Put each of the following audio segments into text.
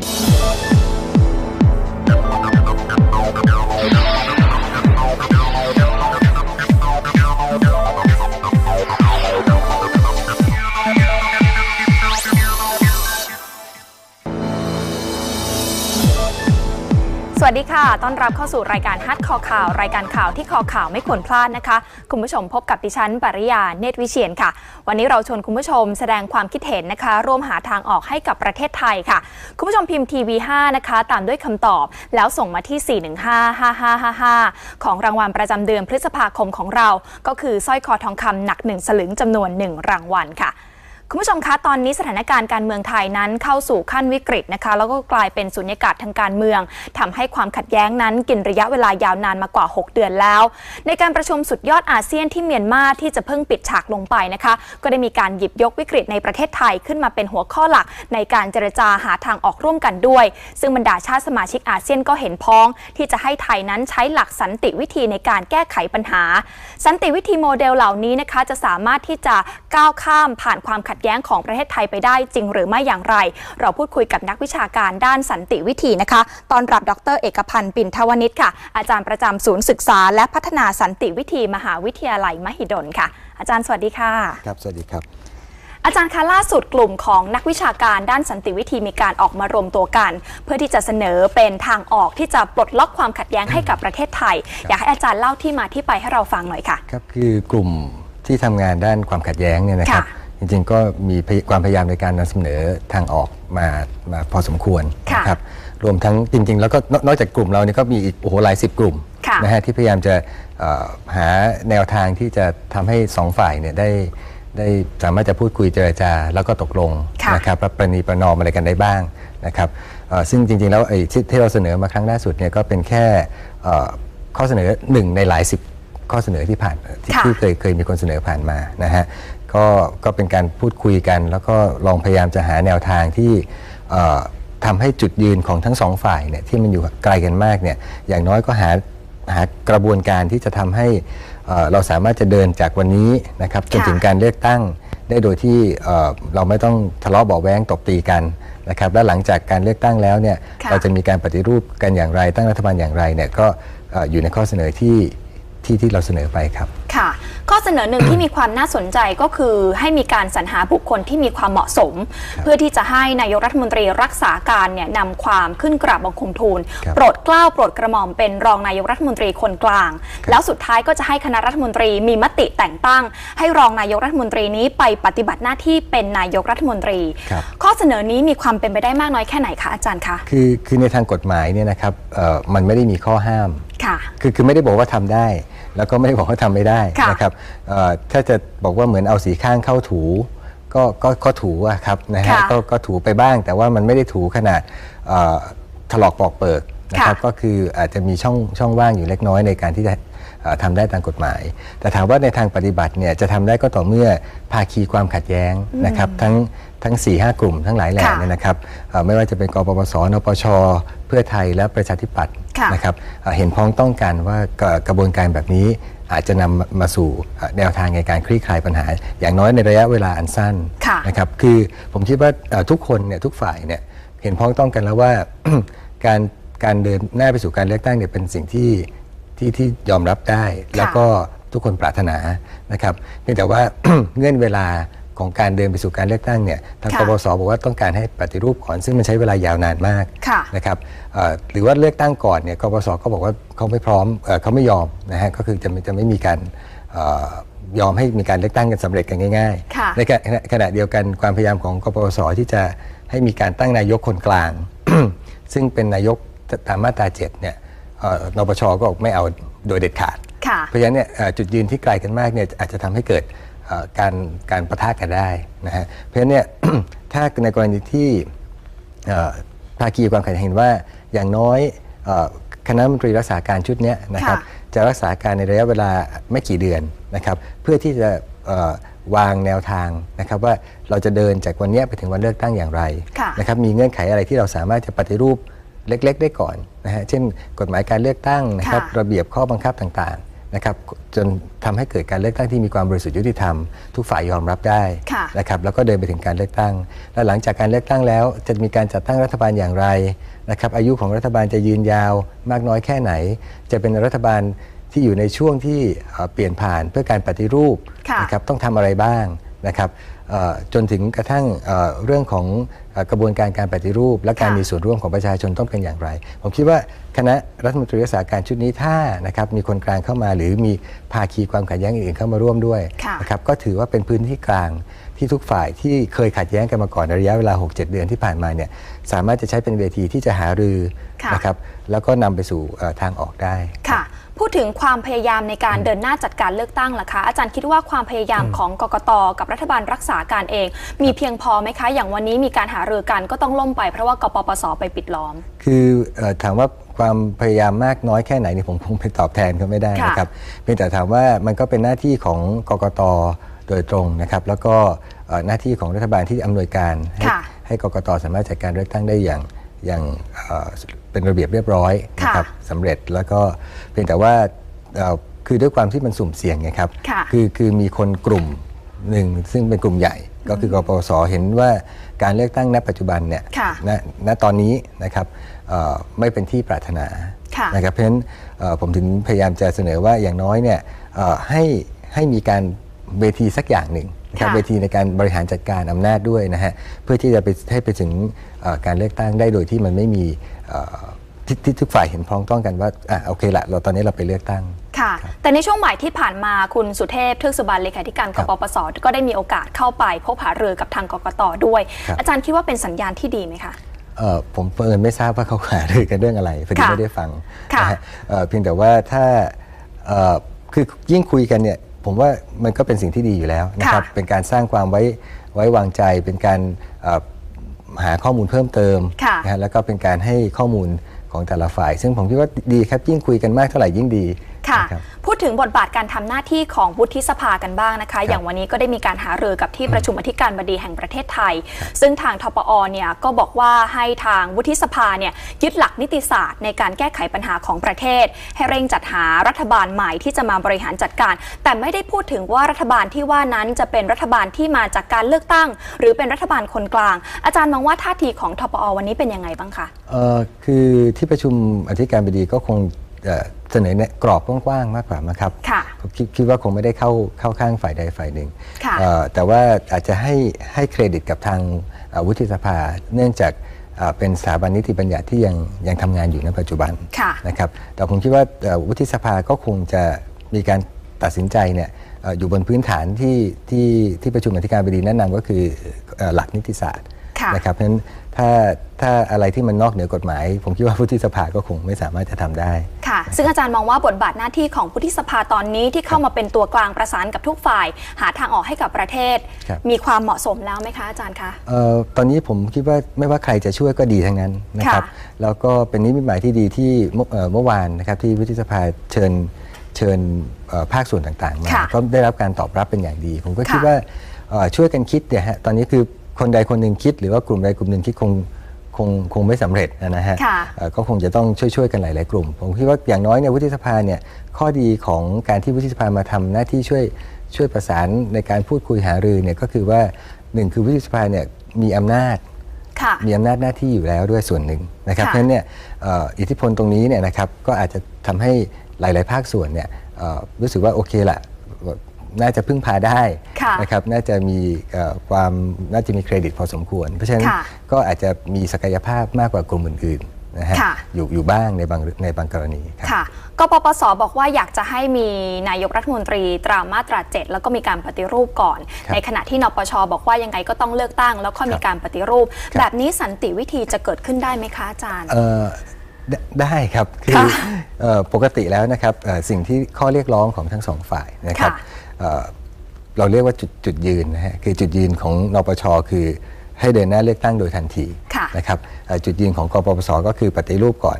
ส วัสดีค่ะ ต้อนรับเข้าสู่รายการฮัทคอข่าว รายการข่าวที่คอข่าวไม่ควรพลาดนะคะ คุณผู้ชมพบกับดิฉันปริยา เนตรวิเชียนค่ะ วันนี้เราชวนคุณผู้ชมแสดงความคิดเห็นนะคะ ร่วมหาทางออกให้กับประเทศไทยค่ะ คุณผู้ชมพิมพ์ทีวี5นะคะ ตามด้วยคำตอบ แล้วส่งมาที่ 4155555 ของรางวัลประจำเดือนพฤษภาคมของเรา ก็คือสร้อยคอทองคำหนัก 1 สลึงจำนวน 1 รางวัลค่ะ คุณผู้ชมคะตอนนี้สถานการณ์การเมืองไทยนั้นเข้าสู่ขั้นวิกฤตนะคะแล้วก็กลายเป็นสุญญากาศทางการเมืองทำให้ความขัดแย้งนั้นกินระยะเวลายาวนานมากว่า 6 เดือนแล้ว ในการประชุมสุดยอดอาเซียนที่เมียนมาที่จะเพิ่งปิดฉากลงไปนะคะก็ได้มีการหยิบยกวิกฤตในประเทศไทยขึ้นมาเป็นหัวข้อหลัก ในการเจรจาหาทางออกร่วมกันด้วย ซึ่งบรรดาชาติสมาชิกอาเซียนก็เห็นพ้อง ที่จะให้ไทยนั้นใช้หลักสันติวิธีในการแก้ไขปัญหา สันติวิธีโมเดลเหล่านี้นะคะจะสามารถที่จะก้าวข้ามผ่านความขัดแย้งของประเทศไทยไปได้จริงหรือไม่อย่างไร เราพูดคุยกับนักวิชาการด้านสันติวิธีนะคะ ตอนรับดร เอกพันธ์ปินทวณิชค่ะ อาจารย์ประจำศูนย์ศึกษา และพัฒนาสันติวิธีมหาวิทยาลัยมหิดลค่ะ อาจารย์สวัสดีค่ะ ครับ สวัสดีครับอาจารย์คะล่าสุดกลุ่มของนักวิชาการด้านสันติวิธีมีการออกมารวมตัวกัน เพื่อที่จะเสนอเป็นทางออกที่จะปลดล็อกความขัดแย้งให้กับประเทศไทย อยากให้อาจารย์เล่าที่มาที่ไปให้เราฟังหน่อยค่ะ ครับคือกลุ่มที่ทำงานด้านความขัดแย้งเนี่ยนะครับค่ะ จริงๆก็มีพยความพยายามในการนำเสนอทางออกมามาพอสมควรค่ะนะครับรวมทั้งจริง ๆ แล้วก็นนอกจากกลุ่มเราเนี่ยก็มีอีกโอ้โหหลายสิบกลุ่มค่ะนะฮะที่พยายามจะเอ่อหาแนวทางที่จะทำให้สองฝ่ายเนี่ยได้ได้สามารถจะพูดคุยเจรจาแล้วก็ตกลงค่ะนะครับประนีประนอมอะไรกันได้บ้างนะครับเอ่อซึ่งจริง ๆ แล้วไอ้ที่ที่เราเสนอมาครั้งล่าสุดเนี่ยก็เป็นแค่เอ่อข้อเสนอหนึ่งในหลายสิบข้อเสนอที่ผ่านที่ค่ะที่เคยเคยมีคนเสนอผ่านมานะฮะ ก็ก็เป็นการพูดคุยกัน แล้วก็ลองพยายามจะหาแนวทางที่เอ่อทำให้จุดยืนของทั้งสองฝ่ายเนี่ยที่มันอยู่ไกลกันมากเนี่ยอย่างน้อยก็หาหากระบวนการที่จะทำให้เอ่อเราสามารถจะเดินจากวันนี้นะครับจนค่ะถึงการเลือกตั้งได้โดยที่เอ่อเราไม่ต้องทะเลาะเบาะแว้งตบตีกันนะครับและหลังจากการเลือกตั้งแล้วเนี่ยค่ะเราจะมีการปฏิรูปกันอย่างไรตั้งรัฐบาลอย่างไรเนี่ยก็เอ่ออยู่ในข้อเสนอที่ที่ที่เราเสนอไปครับ ค่ะ ข้อเสนอหนึ่งที่มีความน่าสนใจก็คือให้มีการสรรหาบุคคลที่มีความเหมาะสม เพื่อที่จะให้นายกรัฐมนตรีรักษาการเนี่ยนำความขึ้นกราบบังคมทูลครับโปรดเกล้าโปรดกระหม่อมเป็นรองนายกรัฐมนตรีคนกลาง แล้วสุดท้ายก็จะให้คณะรัฐมนตรีมีมติแต่งตั้ง ให้รองนายกรัฐมนตรีนี้ไปปฏิบัติหน้าที่เป็นนายกรัฐมนตรีครับข้อเสนอนี้มีความเป็นไปได้มากน้อยแค่ไหนคะอาจารย์คะคือคือในทางกฎหมายเนี่ยนะครับเอ่อมันไม่ได้มีข้อห้ามค่ะคือคือไม่ได้บอกว่าทำได้ แล้วก็ไม่ได้บอกว่าทำไม่ได้ค่ะนะครับเอ่อถ้าจะบอกว่าเหมือนเอาสีข้างเข้าถูก็ก็ก็ถูอะครับนะฮะค่ะก็ก็ถูไปบ้าง แต่ว่ามันไม่ได้ถูขนาดเอ่อถลอกปอกเปิกนะครับค่ะก็คืออาจจะมีช่องช่องว่างอยู่เล็กน้อยในการที่จะเอ่อทำได้ตามกฎหมาย แต่ถามว่าในทางปฏิบัติเนี่ยจะทำได้ก็ต่อเมื่อภาคีความขัดแย้งนะครับทั้งทั้ง4ีหกลุ่มทั้งหลายแหล่ค่ะเนี่ยนะครับเอ่อไม่ว่าจะเป็นกปปสนปชเพื่อไทยและประชาธิปัตย์ค่ะนะครับเอ่อเห็นพ้องต้องกันว่ากระกระบวนการแบบนี้อาจจะนำมาสู่เอ่อแนวทางในการคลี่คลายปัญหา อย่างน้อยในระยะเวลาอันสั้นค่ะนะครับคือผมคิดว่าเอ่อทุกคนเนี่ยทุกฝ่ายเนี่ยเห็นพ้องต้องกันแล้วว่าการการเดินหน้าไปสู่การเลือกตั้งเนี่ยเป็นสิ่งที่ที่ที่ยอมรับได้ แล้วก็ทุกคนปรารถนานะครับเพียงแต่ว่าเงื่อนเวลา ของการเดินไปสู่การเลือกตั้งเนี่ยทางค่ะกบสบอกว่าต้องการให้ปฏิรูปก่อน ซึ่งมันใช้เวลายาวนานมากค่ะนะครับเอ่อหรือว่าเลือกตั้งก่อนเนี่ยกปสก็บอกว่าเขาไม่พร้อมเอ่อเขาไม่ยอมนะฮะก็คือจะไม่จะไม่มีการเอ่อยอมให้มีการเลือกตั้งกันสำเร็จกันง่ายค่ะๆในขณะขณะเดียวกันความพยายามของกปสที่จะให้มีการตั้งนายกคนกลาง ซึ่งเป็นนายกตามมาตราเจ็ดเนี่ยเอ่อนปชก็บอกไม่เอาโดยเด็ดขาดค่ะเพราะฉะนั้นเนี่ยเอ่อจุดยืนที่ไกลกันมากเนี่ยอาจจะทำให้เกิดเอ่อ การการประทะกันได้นะฮะเพราะฉะนั้นเนี่ยถ้าในกรณีที่เอ่อภาคีความขัดแย้งเห็นว่าอย่างน้อยเอ่อคณะรัฐมนตรีรักษาการชุดเนี้ยนะครับค่ะจะรักษาการในระยะเวลาไม่กี่เดือนนะครับเพื่อที่จะเอ่อวางแนวทางนะครับว่าเราจะเดินจากวันเนี้ยไปถึงวันเลือกตั้งอย่างไรค่ะนะครับมีเงื่อนไขอะไรที่เราสามารถจะปฏิรูปเล็ก ๆ ได้ก่อนนะฮะเช่น กฎหมายการเลือกตั้งนะครับค่ะระเบียบข้อบังคับต่างๆ นะครับจนทำให้เกิดการเลือกตั้งที่มีความบริสุทธิ์ยุติธรรม ทุกฝ่ายยอมรับได้ค่ะนะครับแล้วก็เดินไปถึงการเลือกตั้ง และหลังจากการเลือกตั้งแล้ว จะมีการจัดตั้งรัฐบาลอย่างไรนะครับอายุของรัฐบาลจะยืนยาวมากน้อยแค่ไหน จะเป็นรัฐบาลที่อยู่ในช่วงที่เอ่อเปลี่ยนผ่านเพื่อการปฏิรูปค่ะนะครับต้องทำอะไรบ้างนะครับเอ่อจนถึงกระทั่งเอ่อเรื่องของเอ่อกระบวนการการปฏิรูป และการค่ะมีส่วนร่วมของประชาชนต้องเป็นอย่างไร ผมคิดว่า คณะรัฐมนตรีรักษาการชุดนี้ถ้านะครับมีคนกลางเข้ามา หรือมีภาคีความขัดแย้งอื่นๆเข้ามาร่วมด้วยค่ะนะครับก็ถือว่าเป็นพื้นที่กลางที่ทุกฝ่ายที่เคยขัดแย้งกันมาก่อนในระยะเวลา 6-7 เดือนที่ผ่านมาเนี่ยสามารถจะใช้เป็นเวทีที่จะหารือค่ะนะครับแล้วก็นำไปสู่เอ่อทางออกได้ค่ะพูดถึงความพยายามในการเดินหน้าจัดการเลือกตั้งล่ะคะ อาจารย์คิดว่าความพยายามของกกตกับรัฐบาลรักษาการเอง มีเพียงพอไหมคะ อย่างวันนี้มีการหารือกันก็ต้องล่มไปเพราะว่ากปปสไปปิดล้อม คือเอ่อถามว่า ความพยายามมากน้อยแค่ไหนนี่ผมคงไปตอบแทนเขาไม่ได้ค่ะนะครับเพียงแต่ถามว่ามันก็เป็นหน้าที่ของกกตโดยตรงนะครับแล้วก็เอ่อหน้าที่ของรัฐบาลที่อำนวยการให้ค่ะให้กกตสามารถจัดการเลือกตั้งได้อย่างอย่างเอ่อเป็นระเบียบเรียบร้อยนะครับสำเร็จแล้วก็เพียงแต่ว่าเอ่อคือด้วยความที่มันสุ่มเสี่ยงไงครับค่ะคือคือมีคนกลุ่มหนึ่งซึ่งเป็นกลุ่มใหญ่ ก็คือกปปสเห็นว่าการเลือกตั้งณปัจจุบันเนี่ยค่ะณณตอนนี้นะครับเอ่อไม่เป็นที่ปรารถนาค่ะนะครับเพราะฉะนั้นเอ่อผมถึงพยายามจะเสนอว่าอย่างน้อยเนี่ยเอ่อให้ให้มีการเวทีสักอย่างหนึ่งนะครับค่ะเวทีในการบริหารจัดการอำนาจด้วยนะฮะเพื่อที่จะไปให้ไปถึงเอ่อการเลือกตั้งได้โดยที่มันไม่มีเอ่อที่ที่ทุกฝ่ายเห็นพ้องต้องกันว่าอะโอเคละเราตอนนี้เราไปเลือกตั้ง ค่ะ แต่ในช่วงบ่ายที่ผ่านมาคุณสุเทพเทือกสุบรรณเลขาธิการครักบปปสก็ได้มีโอกาสเข้าไปพบหารือกับทางกกตด้วยครับอาจารย์คิดว่าเป็นสัญญาณที่ดีไหมคะเอ่อผมเพิ่นไม่ทราบว่าเขาหารือกันเรื่องอะไรพอดีค่ะไม่ได้ฟังค่ะนะฮะเอ่อเพียงแต่ว่าถ้าเอ่อคือยิ่งคุยกันเนี่ยผมว่ามันก็เป็นสิ่งที่ดีอยู่แล้วนะครับค่ะเป็นการสร้างความไว้ไว้วางใจเป็นการเอ่อหาข้อมูลเพิ่มเติมค่ะนะฮะแล้วก็เป็นการให้ข้อมูลของแต่ละฝ่าย ซึ่งผมคิดว่าดีครับยิ่งคุยกันมากเท่าไหร่ยิ่งดี ค่ะนะครับพูดถึงบทบาทการทำหน้าที่ของวุฒิสภากันบ้างนะคะครับอย่างวันนี้ก็ได้มีการหารือกับที่ประชุมอธิการบดีแห่งประเทศไทย ซึ่งทางทปอเนี่ยก็บอกว่าให้ทางวุฒิสภาเนี่ยยึดหลักนิติศาสตร์ในการแก้ไขปัญหาของประเทศ ให้เร่งจัดหารัฐบาลใหม่ที่จะมาบริหารจัดการ แต่ไม่ได้พูดถึงว่ารัฐบาลที่ว่านั้นจะเป็นรัฐบาลที่มาจากการเลือกตั้ง หรือเป็นรัฐบาลคนกลาง อาจารย์มองว่าท่าทีของทปอวันนี้เป็นยังไงบ้างคะเอ่อคือที่ประชุมอธิการบดีก็คง เอ่อเสนอเนี่ยกรอบกว้างๆมากกว่านะครับค่ะผมคิดคิดว่าคงไม่ได้เข้าเข้าข้างฝ่ายใดฝ่ายหนึ่งค่ะเอ่อแต่ว่าอาจจะให้ให้เครดิตกับทางเอ่อวุฒิสภา เนื่องจากเอ่อเป็นสถาบันนิติบัญญัติที่ยังยังทำงานอยู่ในปัจจุบันค่ะนะครับแต่ผมคิดว่าเอ่อวุฒิสภาก็คงจะมีการตัดสินใจเนี่ยเอ่ออยู่บนพื้นฐานที่ที่ที่ประชุมอธิการบดีแนะนำก็คือเอ่อหลักนิติศาสตร์ค่ะ นะครับเพราะฉะนั้นถ้าถ้าอะไรที่มันนอกเหนือกฎหมาย ผมคิดว่าวุฒิสภาก็คงไม่สามารถจะทำได้ค่ะ ซึ่งอาจารย์มองว่าบทบาทหน้าที่ของวุฒิสภาตอนนี้ที่เข้ามาเป็นตัวกลางประสานกับทุกฝ่าย หาทางออกให้กับประเทศครับมีความเหมาะสมแล้วไหมคะอาจารย์คะเอ่อตอนนี้ผมคิดว่าไม่ว่าใครจะช่วยก็ดีทั้งนั้นนะครับค่ะแล้วก็เป็นนิมิตหมายที่ดีที่เมื่อเอ่อเมื่อวานนะครับที่วุฒิสภาเชิญเชิญเอ่อภาคส่วนต่างๆมาค่ะก็ได้รับการตอบรับเป็นอย่างดี ผมก็คิดค่ะว่าเอ่อช่วยกันคิดเนี่ยฮะตอนนี้คือ คนใดคนหนึ่งคิด หรือว่ากลุ่มใดกลุ่มหนึ่งคิดคงคงคงไม่สำเร็จนะฮะค่ะเอ่อก็คงจะต้องช่วยๆกันหลาย ๆ กลุ่ม ผมคิดว่าอย่างน้อยเนี่ยวุฒิสภาเนี่ยข้อดีของการที่วุฒิสภามาทำหน้าที่ช่วยช่วยประสานในการพูดคุยหารือเนี่ยก็คือว่าหนึ่งคือวุฒิสภาเนี่ยมีอำนาจค่ะมีอำนาจหน้าที่อยู่แล้วด้วยส่วนหนึ่งนะครับค่ะเพราะฉะนั้นเนี่ยเอ่ออิทธิพลตรงนี้เนี่ยนะครับก็อาจจะทำให้หลาย ๆ ภาคส่วนเนี่ยเอ่อรู้สึกว่าโอเคละ น่าจะพึ่งพาได้ค่ะนะครับน่าจะมีเอ่อความน่าจะมีเครดิตพอสมควร เพราะฉะนั้นค่ะก็อาจจะมีศักยภาพมากกว่ากลุ่มอื่นๆนะฮะค่ะอยู่อยู่บ้างในบางในบางกรณีครับค่ะกปปสบอกว่าอยากจะให้มีนายกรัฐมนตรีตรามาตราเจ็ดแล้วก็มีการปฏิรูปก่อนครับในขณะที่นปชบอกว่ายังไงก็ต้องเลือกตั้ง แล้วค่อยมีการปฏิรูปครับแบบนี้สันติวิธีจะเกิดขึ้นได้ไหมคะอาจารย์เอ่อได้ได้ครับ คือค่ะเอ่อปกติแล้วนะครับเอ่อสิ่งที่ข้อเรียกร้องของทั้งสองฝ่ายนะครับค่ะ เอ่อเราเรียกว่าจุดจุดยืนนะฮะคือจุดยืนของนปชคือให้เดินหน้าเลือกตั้งโดยทันทีค่ะนะครับเอ่อจุดยืนของกปปสก็คือปฏิรูปก่อน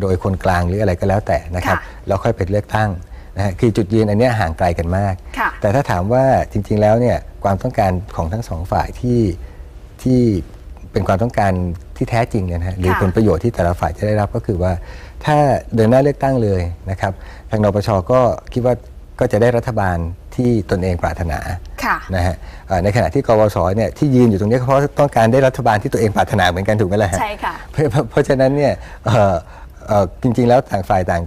โดยคนกลางหรืออะไรก็แล้วแต่นะครับค่ะแล้วค่อยไปเลือกตั้งนะฮะคือจุดยืนอันเนี้ยห่างไกลกันมากค่ะแต่ถ้าถามว่าจริง ๆแล้วเนี่ยความต้องการของทั้งสองฝ่ายที่ที่เป็นความต้องการที่แท้จริงเนี่ยนะฮะหรือค่ะผลประโยชน์ที่แต่ละฝ่ายจะได้รับก็คือว่า ถ้าเดินหน้าเลือกตั้งเลยนะครับทางนปชก็คิดว่าก็จะได้รัฐบาล ที่ตนเองปรารถนาค่ะนะฮะเอ่อในขณะที่กวสเนี่ยที่ยืนอยู่ตรงนี้ก็เพราะต้องการได้รัฐบาลที่ตัวเองปรารถนาเหมือนกันถูกไหมล่ะฮะใช่ค่ะเพราะเพราะเพราะฉะนั้นเนี่ยเอ่อเอ่อจริงๆแล้วต่างฝ่ายต่าง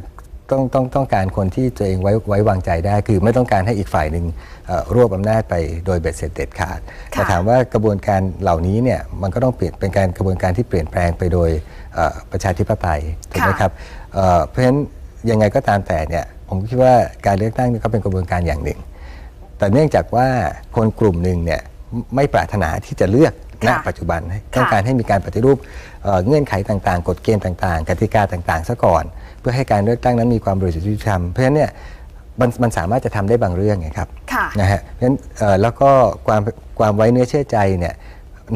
ต้องต้องต้องการคนที่ตัวเองไว้ไว้วางใจได้ คือไม่ต้องการให้อีกฝ่ายหนึ่งเอ่อรวบอำนาจไปโดยเบ็ดเสร็จเด็ดขาดค่ะแต่ถามว่ากระบวนการเหล่านี้เนี่ยมันก็ต้องเปลี่ยนเป็นการกระบวนการที่เปลี่ยนแปลงไปโดยเอ่อประชาธิปไตยถูกไหมค่ะครับเอ่อเพราะฉะนั้นยังไงก็ตามแต่เนี่ยผมคิดว่าการเลือกตั้งนี่ก็เป็นกระบวนการอย่างหนึ่ง แต่เนื่องจากว่าคนกลุ่มหนึ่งเนี่ยไม่ปรารถนาที่จะเลือกณค่ะปัจจุบันให้ต้องการให้มีการปฏิรูปเอ่อเงื่อนไขต่างๆ กฎเกณฑ์ต่างๆ กติกาต่างๆซะก่อน เพื่อให้การเลือกตั้งนั้นมีความบริสุทธิ์ยุติธรรมเพราะฉะนั้นเนี่ยมันมันสามารถจะทำได้บางเรื่องไงครับ ค่ะ นะฮะเพราะฉะนั้นเอ่อแล้วก็ความความไว้เนื้อเชื่อใจเนี่ย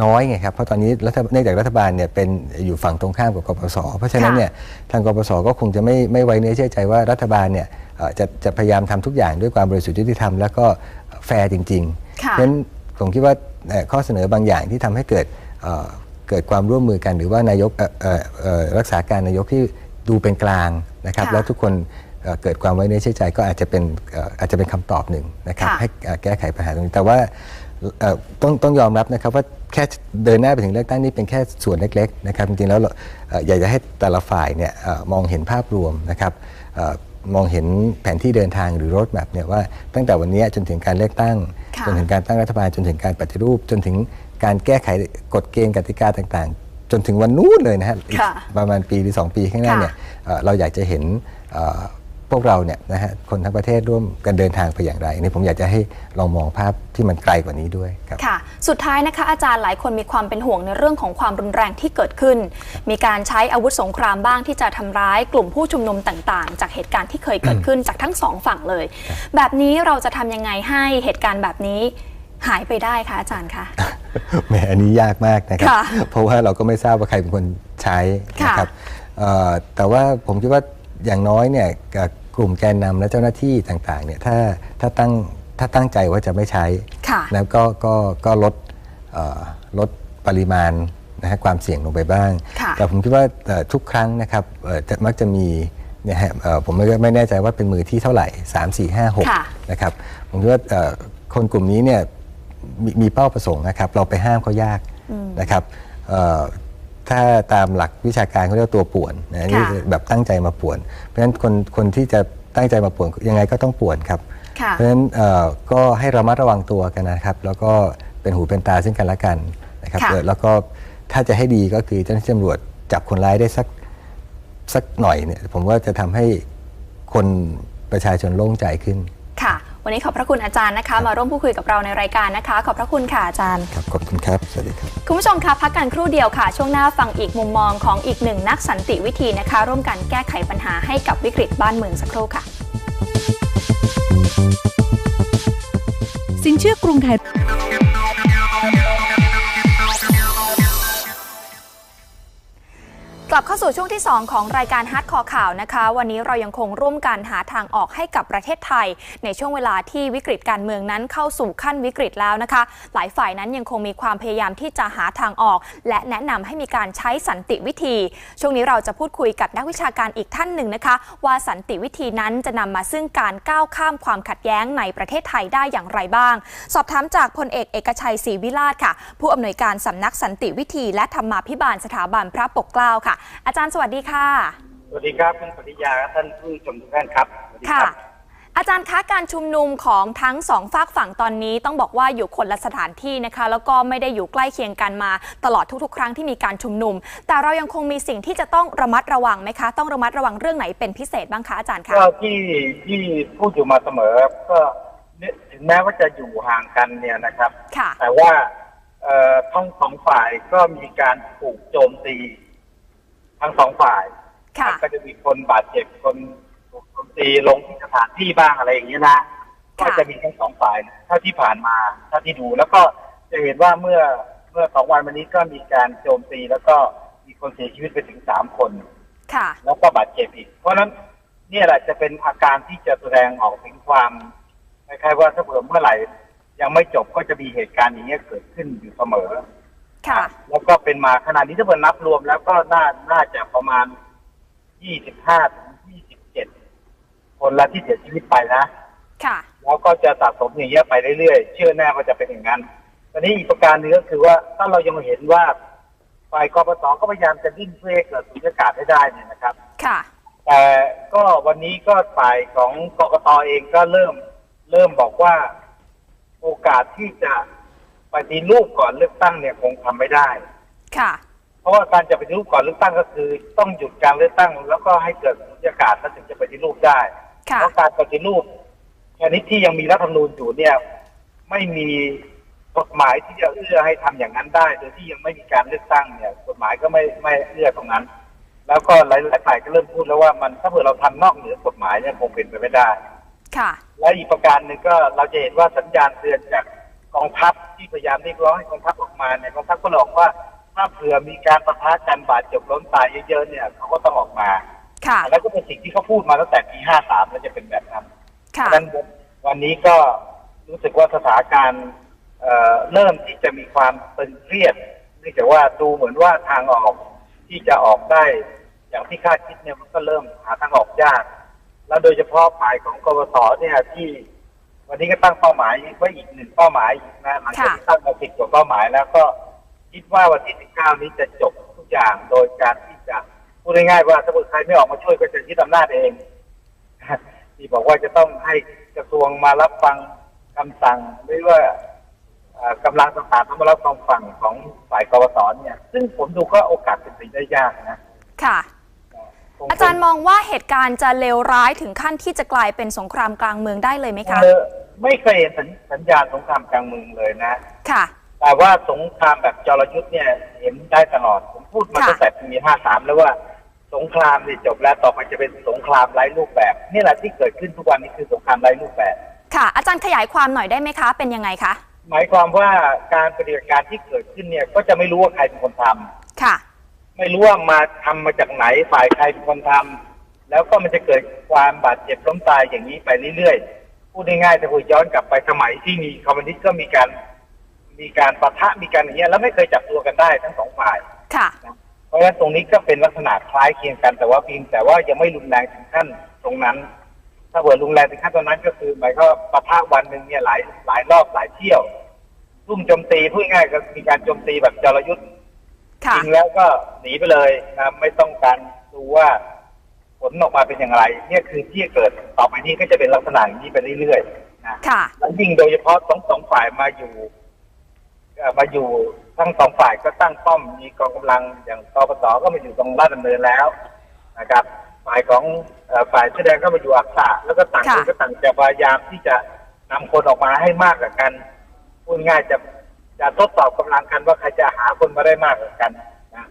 น้อยไงครับเพราะตอนนี้รัฐเนื่องจากรัฐบาลเนี่ยเป็นอยู่ฝั่งตรงข้ามกับกปสเพราะฉะนั้นค่ะเนี่ยทางกปสก็คงจะไม่ไม่ไว้เนื้อเชื่อใจว่ารัฐบาลเนี่ยเอ่อจะจะพยายามทำทุกอย่างด้วยความบริสุทธิ์ยุติธรรมแล้วก็แฟร์จริงๆค่ะเพราะฉะนั้นผมคิดว่าเอ่อข้อเสนอบางอย่างที่ทำให้เกิดเอ่อเกิดความร่วมมือกัน หรือว่านายกเอ่อเอ่อเอ่อรักษาการนายกที่ดูเป็นกลางนะครับค่ะแล้วทุกคนเอ่อเกิดความไว้เนื้อเชื่อใจก็อาจจะเป็นเอ่ออาจจะเป็นคำตอบหนึ่งนะครับค่ะให้เอ่อแก้ไขปัญหาตรงนี้แต่ว่าเอ่อ ต้องต้องยอมรับนะครับว่าแค่เดินหน้าไปถึงเลือกตั้งนี่เป็นแค่ส่วนเล็กๆนะครับจริงๆแล้วเราเอ่ออยากจะให้แต่ละฝ่ายเนี่ยเอ่อมองเห็นภาพรวมนะครับเอ่อมองเห็นแผนที่เดินทางหรือรถแมพเนี่ยว่าตั้งแต่วันนี้จนถึงการเลือกตั้งค่ะจนถึงการตั้งรัฐบาลจนถึงการปฏิรูป จนถึงการแก้ไขกฎเกณฑ์กติกาต่างๆ จนถึงวันนู้นเลยนะฮะอีกค่ะประมาณปีหรือ 2 ปีข้างหน้าเนี่ยเอ่อเราอยากจะเห็นเอ่อ พวกเราเนี่ยนะฮะคนทั้งประเทศร่วมกันเดินทางไปอย่างไรนี่ผมอยากจะให้ลองมองภาพที่มันไกลกว่านี้ด้วยครับค่ะ สุดท้ายนะคะอาจารย์หลายคนมีความเป็นห่วงในเรื่องของความรุนแรงที่เกิดขึ้น มีการใช้อาวุธสงครามบ้างที่จะทำร้ายกลุ่มผู้ชุมนุมต่างๆ จากเหตุการณ์ที่เคยเกิดขึ้นจากทั้งสองฝั่งเลย แบบนี้เราจะทำยังไงให้เหตุการณ์แบบนี้หายไปได้คะอาจารย์คะแหมอันนี้ยากมากนะครับค่ะเพราะว่าเราก็ไม่ทราบว่าใครเป็นคนใช้นะครับเอ่อแต่ว่าผมคิดว่า อย่างน้อยเนี่ยกับกลุ่มแกนนำและเจ้าหน้าที่ต่างๆเนี่ยถ้าถ้าตั้งถ้าตั้งใจว่าจะไม่ใช้ค่ะแล้วก็ก็ก็ลดเอ่อลดปริมาณนะฮะความเสี่ยงลงไปบ้างค่ะแต่ผมคิดว่าเอ่อทุกครั้งนะครับเอ่อจะมักจะมีเนี่ยฮะเอ่อผมไม่ไม่แน่ใจว่าเป็นมือที่เท่าไหร่ 3 4 5ค่ะ6นะครับผมคิดว่าเอ่อคนกลุ่มนี้เนี่ยมีมีเป้าประสงค์นะครับ เราไปห้ามเขายากนะครับเอ่อ ถ้าตามหลักวิชาการเขาเรียกว่าตัวป่วนนะนี่ค่ะแบบตั้งใจมาป่วน เพราะฉะนั้นคนคนที่จะตั้งใจมาป่วนยังไงก็ต้องป่วนครับค่ะเพราะฉะนั้นเอ่อก็ให้ระมัดระวังตัวกันนะครับ แล้วก็เป็นหูเป็นตาซึ่งกันและกันนะครับค่ะเอ่อแล้วก็ถ้าจะให้ดีก็คือเจ้าหน้าที่ตำรวจจับคนร้ายได้สักสักหน่อยเนี่ยผมว่าจะทำให้คนประชาชนโล่งใจขึ้นค่ะ วันนี้ขอบพระคุณอาจารย์นะคะ มาร่วมพูดคุยกับเราในรายการนะคะ ขอบพระคุณค่ะอาจารย์ครับขอบคุณครับสวัสดีครับคุณผู้ชมคะพักกันครู่เดียวค่ะ ช่วงหน้าฟังอีกมุมมองของอีกหนึ่งนักสันติวิธีนะคะ ร่วมกันแก้ไขปัญหาให้กับวิกฤตบ้านเมืองสักครู่ค่ะ สินเชื่อกรุงไทย ลับเข้าสู่ช่วงที่ 2 ของรายการฮาร์ดคอร์ข่าวนะคะ วันนี้เรายังคงร่วมกันหาทางออกให้กับประเทศไทย ในช่วงเวลาที่วิกฤตการเมืองนั้นเข้าสู่ขั้นวิกฤตแล้วนะคะ หลายฝ่ายนั้นยังคงมีความพยายามที่จะหาทางออก และแนะนำให้มีการใช้สันติวิธี ช่วงนี้เราจะพูดคุยกับนักวิชาการอีกท่านหนึ่งนะคะ ว่าสันติวิธีนั้นจะนำมาซึ่งการก้าวข้ามความขัดแย้งในประเทศไทยได้อย่างไรบ้าง สอบถามจากพลเอกเอกชัยศรีวิราชค่ะ ผู้อำนวยการสำนักสันติวิธี และธรรมาภิบาลสถาบันพระปกเกล้าค่ะอาจารย์สวัสดีค่ะ สวัสดีครับคุณปริยาครับท่านผู้ชมทุกท่านครับสวัสดีค่ะครับอาจารย์คะการชุมนุมของทั้งสองฝากฝั่งตอนนี้ต้องบอกว่าอยู่คนละสถานที่นะคะ แล้วก็ไม่ได้อยู่ใกล้เคียงกันมาตลอดทุก ๆ ครั้งที่มีการชุมนุม แต่เรายังคงมีสิ่งที่จะต้องระมัดระวังไหมคะ ต้องระมัดระวังเรื่องไหนเป็นพิเศษบ้างคะอาจารย์คะก็ที่ที่พูดอยู่มาเสมอก็เนี่ยถึงแม้ว่าจะอยู่ห่างกันเนี่ยนะครับค่ะแต่ว่าเอ่อทั้งสองฝ่ายก็มีการถูกโจมตี ทั้งสองฝ่ายค่ะ ก็จะมีคนบาดเจ็บคนถูกโจมตีลงที่สถานที่บ้างอะไรอย่างเงี้ยนะค่ะ ก็จะมีทั้งสองฝ่ายเท่าที่ผ่านมาเท่าที่ดู แล้วก็จะเห็นว่าเมื่อเมื่อสองวันมานี้ก็มีการโจมตี แล้วก็มีคนเสียชีวิตไปถึงสามคน ค่ะ แล้วก็บาดเจ็บอีก เพราะฉะนั้นเนี่ยแหละจะเป็นอาการที่จะแสดงออกถึงความคล้ายๆว่าถ้าเผื่อเมื่อไหร่ ยังไม่จบก็จะมีเหตุการณ์อย่างเงี้ยเกิดขึ้นอยู่เสมอ ค่ะ แล้วก็เป็นมาขนาดนี้ถ้าเผื่อนับรวมแล้วก็น่าน่าจะประมาณ25ถึง27คนละที่เสียชีวิตไปนะ ค่ะ แล้วก็จะสะสมอย่างเงี้ยไปเรื่อยๆ เชื่อแน่ว่าจะเป็นอย่างนั้นตอนนี้อีกประการหนึงก็คือว่าถ้าเรายังเห็นว่าฝ่ายกปสก็พยายามจะดิ้นเพื่อให้เกิดสุญญากาศให้ได้เนี่ยนะครับ ค่ะ แต่ก็วันนี้ก็ฝ่ายของกกตเองก็เริ่ม เริ่มบอกว่าโอกาสที่จะ ปฏิรูปก่อนเลือกตั้งเนี่ยคงทำไม่ได้ ค่ะ เพราะว่าการจะปฏิรูปก่อนเลือกตั้งก็คือ ต้องหยุดการเลือกตั้ง แล้วก็ให้เกิดสุญญากาศแล้วถึงจะปฏิรูปได้ค่ะเพราะการปฏิรูปชนิดที่ยังมีรัฐธรรมนูญอยู่เนี่ย ไม่มีกฎหมายที่จะเอื้อให้ทำอย่างนั้นได้ โดยที่ยังไม่มีการเลือกตั้งเนี่ย กฎหมายก็ไม่ไม่เอื้อตรงนั้น แล้วก็หลายๆฝ่ายก็เริ่มพูดแล้วว่ามันถ้าเผื่อเราทำนอกเหนือกฎหมายเนี่ยคงเป็นไปไม่ได้ ค่ะ และอีกประการหนึ่งก็เราจะเห็นว่าสัญญาณเตือนจาก กองทัพที่พยายามเรียกร้องให้กองทัพออกมาเนี่ยกองทัพก็บอกว่า ถ้าเผื่อมีการประทะกันบาดเจ็บล้มตายเยอะๆเนี่ยเขาก็ต้องออกมาค่ะแล้วก็เป็นสิ่งที่เขาพูดมาตั้งแต่ปี 53 แล้วจะเป็นแบบนั้นค่ะดังนั้นวันนี้ก็รู้สึกว่าสถานการณ์เอ่อเริ่มที่จะมีความตึงเครียดเนื่องจากว่าดูเหมือนว่าทางออกที่จะออกได้ อย่างที่คาดคิดเนี่ยมันก็เริ่มหาทางออกยาก แล้วโดยเฉพาะฝ่ายของกบสเนี่ยที่ วันนี้ก็ตั้งเป้าหมายไว้อีกหนึ่งเป้าหมายนะหลังจากที่ตั้งมาสิบกว่าเป้าหมายแล้วก็คิดว่าวันที่19นี้จะจบทุกอย่างโดยการที่จะพูดง่ายๆว่าถ้าเกิใครไม่ออกมาช่วยก็จะยึดอำนาจเองที่บอกว่าจะต้องให้กระทรวงมารับฟังคำสั่งหรือว่าเอ่อกำลังต่างๆต้องมารับฟังฝั่งของฝ่ายกบสเนี่ย ซึ่งผมดูก็โอกาสเป็นไปได้ยากนะค่ะ อาจารย์มองว่าเหตุการณ์จะเลวร้ายถึงขั้นที่จะกลายเป็นสงครามกลางเมืองได้เลยไหมคะเออไม่เคยเห็นสัญสัญญาณสงครามกลางเมืองเลยนะ ค่ะ แต่ว่าสงครามแบบจรยุทธ์เนี่ยเห็นได้ตลอด ผมพูดมาค่ะตั้งแต่ปี53 แล้วว่าสงครามเนี่ยจบแล้วต่อไปจะเป็นสงครามไร้รูปแบบ นี่แหละที่เกิดขึ้นทุกวันนี้คือสงครามไร้รูปแบบ ค่ะ อาจารย์ขยายความหน่อยได้ไหมคะ เป็นยังไงคะ หมายความว่าการปฏิบัติการที่เกิดขึ้นเนี่ยก็จะไม่รู้ว่าใครเป็นคนทำค่ะ ไม่รู้ว่ามาทำมาจากไหนฝ่ายใครเป็นคนทำแล้วก็มันจะเกิดความบาดเจ็บล้มตายอย่างนี้ไปเรื่อยๆพูดง่ายๆถ้าพูดย้อนกลับไปสมัยที่มีคอมมิวนิสต์ก็มีการ มีการปะทะมีการอย่างเงี้ยแล้วไม่เคยจับตัวกันได้ทั้งสองฝ่ายค่ะเพราะฉะนั้นตรงนี้ก็เป็นลักษณะคล้ายเคียงกันแต่ว่าเพียงแต่ว่ายังไม่รุนแรงถึงขั้นตรงนั้น ถ้าเกิดรุนแรงถึงขั้นตรงนั้นก็คือหมายก็ปะทะวันหนึ่งเนี่ยหลายหลายรอบหลายเที่ยวรุ่มโจมตีพูดง่ายๆก็มีการโจมตีแบบจรยุทธ์ ค่ะจริงแล้วก็หนีไปเลยนะไม่ต้องการดูว่าผลออกมาเป็นอย่างไร เนี่ยคือที่เกิดต่อไปนี้ก็จะเป็นลักษณะอย่างนี้ไปเรื่อยๆนะค่ะแล้วยิ่งโดยเฉพาะทั้งสองฝ่ายมาอยู่เอ่อมาอยู่ทั้งสองฝ่ายก็ตั้งป้อมมีกองกำลังอย่างกปสก็มาอยู่ตรงลาดดำเนินแล้วนะครับ ฝ่ายของเอ่อฝ่ายแสอแดงก็มาอยู่อักษะแล้วก็ต่างคนค่ะก็ต่างจะพยายามที่จะนำคนออกมาให้มากกว่ากันพูดง่ายจะ จะทดสอบกำลังกันว่าใครจะหาคนมาได้มากกว่ากันนะ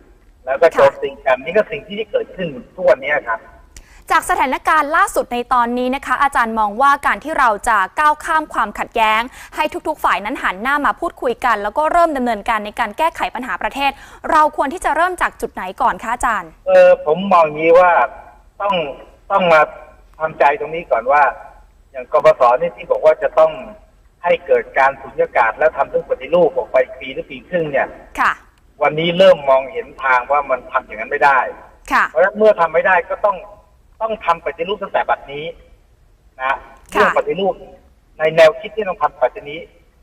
แล้วก็โจมตีกันนี่ก็สิ่งที่เกิดขึ้นทุกวันนี้ครับจากสถานการณ์ล่าสุดในตอนนี้นะคะ อาจารย์มองว่าการที่เราจะก้าวข้ามความขัดแย้ง ให้ทุกๆ ฝ่ายนั้นหันหน้ามาพูดคุยกัน แล้วก็เริ่มดำเนินการในการแก้ไขปัญหาประเทศ เราควรที่จะเริ่มจากจุดไหนก่อนคะอาจารย์ เออผมมองอย่างนี้ว่าต้องต้องมาทำใจตรงนี้ก่อนว่า อย่างกบสนี่ที่บอกว่าจะต้อง ให้เกิดการสุญญากาศแล้วทำเรื่องปฏิรูปออกไปปีหรือปีครึ่งเนี่ย ค่ะ วันนี้เริ่มมองเห็นทางว่ามันทำอย่างนั้นไม่ได้ ค่ะ เพราะฉะนั้นเมื่อทำไม่ได้ก็ต้องต้องทำปฏิรูปตั้งแต่บัดนี้นะค่ะ เรื่องปฏิรูปในแนวคิดที่ต้องทำปัจจุบันนี้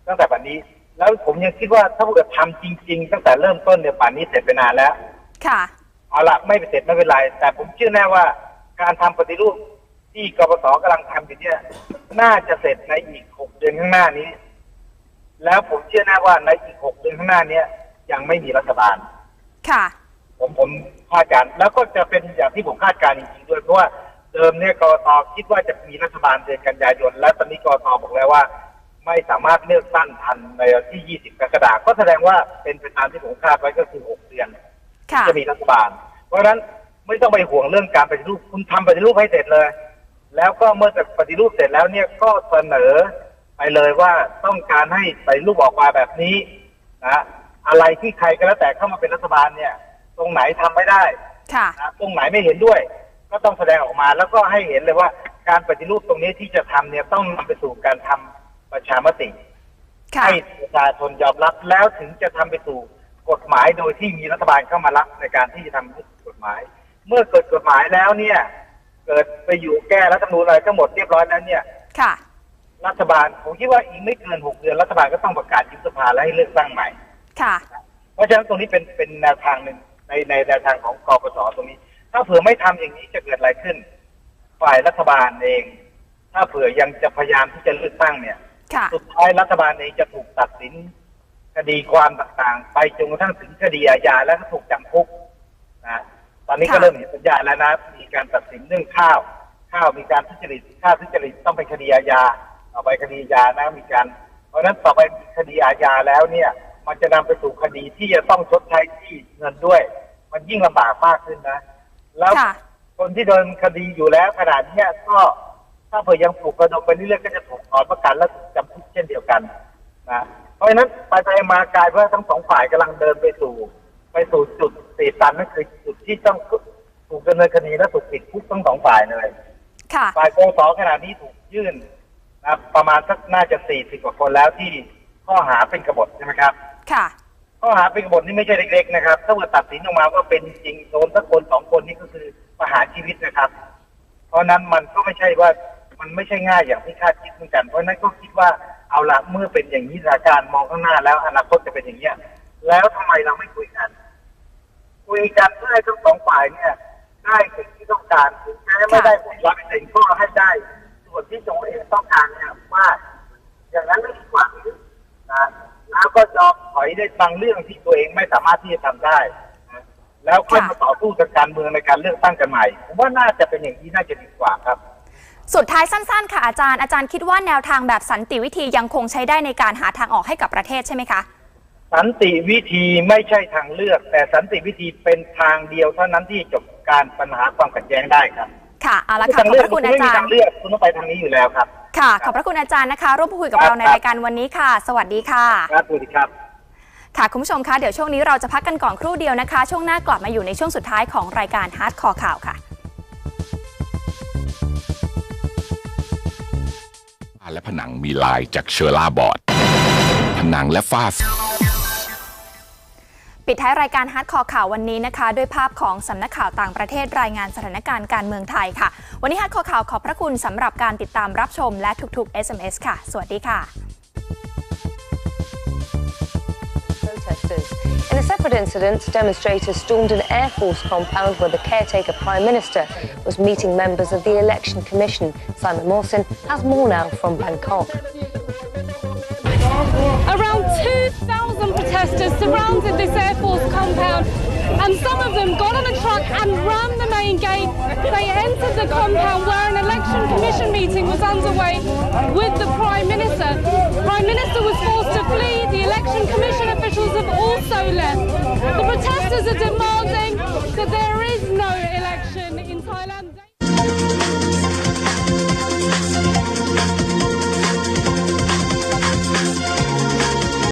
ตั้งแต่บัดนี้ แล้วผมยังคิดว่าถ้าเกิดทำจริง ๆ ตั้งแต่เริ่มต้นเนี่ยป่านนี้เสร็จไปนานแล้ว ค่ะ เอาละไม่เสร็จไม่เป็นไร แต่ผมเชื่อแน่ว่าการทำปฏิรูป ที่กปสกำลังทำอยู่เนี่ยน่าจะเสร็จในอีกหกเดือนข้างหน้านี้ แล้วผมเชื่อแน่ว่าในอีกหกเดือนข้างหน้าเนี้ยยังไม่มีรัฐบาล ค่ะ ผมผมคาดการณ์แล้วก็จะเป็นอย่างที่ผมคาดการณ์จริงๆด้วยเพราะว่าเดิมเนี่ยกรตคิดว่าจะมีรัฐบาลเดือนกันยายน และตอนนี้กรตบอกแล้วว่า ไม่สามารถเลือกตั้งทันในวันที่ 20 กรกฎาคมก็แสดงว่าเป็นไปตามที่ผมคาดไว้ก็คือ 6 เดือนค่ะจะมีรัฐบาล เพราะฉะนั้นไม่ต้องไปห่วงเรื่องการปฏิรูปคุณทำปฏิรูปให้เสร็จเลย แล้วก็เมื่อปฏิรูปเสร็จแล้วเนี่ยก็เสนอไปเลยว่าต้องการให้ปฏิรูปออกมาแบบนี้นะอะไรที่ใครก็แล้วแต่เข้ามาเป็นรัฐบาลเนี่ย ตรงไหนทำไม่ได้ค่ะนะตรงไหนไม่เห็นด้วย ก็ต้องแสดงออกมาแล้วก็ให้เห็นเลยว่าการปฏิรูปตรงนี้ที่จะทำเนี่ยต้องนำไปสู่การทำประชามติค่ะให้ประชาชนยอมรับแล้วถึงจะทำไปสู่กฎหมายโดยที่มีรัฐบาลเข้ามารับในการที่จะทำกฎหมาย เมื่อเกิดกฎหมายแล้วเนี่ย เกิดไปอยู่แก้รัฐธรรมนูญอะไรทั้งหมดเรียบร้อยแล้วเนี่ยค่ะ รัฐบาลผมคิดว่าอีกไม่เกินหกเดือนรัฐบาลก็ต้องประกาศยุบสภาและให้เลือกตั้งใหม่ค่ะ เพราะฉะนั้นตรงนี้เป็นเป็นแนวทางหนึ่งในในแนวทางของกกสตรงนี้ ถ้าเผื่อไม่ทำอย่างนี้จะเกิดอะไรขึ้น ฝ่ายรัฐบาลเอง ถ้าเผื่อยังจะพยายามที่จะเลือกตั้งเนี่ยค่ะสุดท้ายรัฐบาลเองจะถูกตัดสินคดีความต่างๆ ไปจนกระทั่งถึงคดีอาญาแล้วก็ถูกจำคุกนะ ตอนนี้ก็ค่ะเริ่มเห็นสัญญาณแล้วนะ มีการตัดสินเรื่องข้าว ข้าวมีการทุจริตข้าวทุจริตต้องเป็นคดีอาญาต่อไปคดีอาญานะมีการ เพราะฉะนั้นต่อไปคดีอาญาแล้วเนี่ย มันจะนำไปสู่คดีที่จะต้องชดใช้ที่เงินด้วย มันยิ่งลำบากมากขึ้นนะ แล้วค่ะคนที่โดนคดีอยู่แล้วขนาดนี้ยก็ถ้าเผื่อยังถูกกระดมไปเรื่อยๆก็จะถูกถอนประกันและถูกจำคุกเช่นเดียวกันนะเพราะฉะนั้นไปไปมากลายเป็นว่าทั้งสองฝ่ายกำลังเดินไปสู่ ไปสู่จุดตีตันนั่นคือจุดที่ต้องถูกดำเนินคดีและถูกติดคุกทั้งสองฝ่ายเลยค่ะฝ่ายกสขนาดนี้ถูกยื่นนะประมาณสักน่าจะสี่สิบกว่าคนแล้วที่ข้อหาเป็นกบฏใช่ไหมครับ ค่ะ ข้อหาเป็นกบฏนี่ไม่ใช่เล็กๆนะครับ ถ้าเกิดตัดสินออกมาว่าเป็นจริงโดนสักคนสองคนนี่ก็คือประหารชีวิตนะครับ เพราะฉะนั้นมันก็ไม่ใช่ว่ามันไม่ใช่ง่ายอย่างที่คาดคิดเหมือนกัน เพราะฉะนั้นก็คิดว่าเอาละเมื่อเป็นอย่างนี้สถานการณ์มองข้างหน้าแล้วอนาคตจะเป็นอย่างเนี้ยแล้วทำไมเราไม่คุยกัน คุยกันเพื่อให้ทั้งสองฝ่ายเนี่ย ได้สิ่งที่ต้องการถึงแม้ไม่ได้ผลลัพธ์สิ่งก็ให้ได้ ส่วนที่ตัวเองต้องการเนี่ยว่าอย่างนั้นไม่ดีกว่าหรือนะแล้วก็ยอมถอยได้บางเรื่องที่ตัวเองไม่สามารถที่จะทำได้นะแล้วค่อยมาต่อสู้ทางการเมืองในการเลือกตั้งกันใหม่ผมว่าน่าจะเป็นอย่างนี้น่าจะดีกว่าครับ สุดท้ายสั้น ๆ ค่ะอาจารย์อาจารย์คิดว่าแนวทางแบบสันติวิธียังคงใช้ได้ในการหาทางออกให้กับประเทศใช่ไหมคะ สันติวิธีไม่ใช่ทางเลือก แต่สันติวิธีเป็นทางเดียวเท่านั้นที่จบการปัญหาความขัดแย้งได้ครับค่ะเอาละค่ะทางขอบเลืพระคุณณอาไม่มีจารทาย์งเลือกคุณต้องไปทางนี้อยู่แล้วครับ ค่ะ ขอบพระคุณอาจารย์นะคะ ร่วมพูดคุยกับครับเราในรายการวันนี้ค่ะ สวัสดีค่ะ ครับสวัสดีครับ ค่ะ คุณผู้ชมคะเดี๋ยวช่วงนี้เราจะพักกันก่อนครู่เดียวนะคะ ช่วงหน้ากลับมาอยู่ในช่วงสุดท้ายของรายการฮาร์ดคอร์ข่าวค่ะฝ้าและผนังมีลายจากเชอร่าบอร์ดผนังและฝ้า ปิดท้ายรายการฮาร์ดคอร์ข่าววันนี้นะคะ ด้วยภาพของสำนักข่าวต่างประเทศรายงานสถานการณ์การเมืองไทยค่ะ วันนี้ฮาร์ดคอร์ข่าวขอบพระคุณสำหรับการติดตามรับชมและทุกๆ SMS ค่ะ สวัสดีค่ะ protesters. In a separate incident, demonstrators stormed an Air Force compound where the caretaker Prime Minister was meeting members of the Election Commission. Simon Mawson has more now from Bangkok. Around 2,000 protesters surrounded this Air Force compound, and some of them got on a truck and ran the main gate. They entered the compound where an election commission meeting was underway with the Prime Minister. Prime Minister was forced to flee. The election commission officials have also left. The protesters are demanding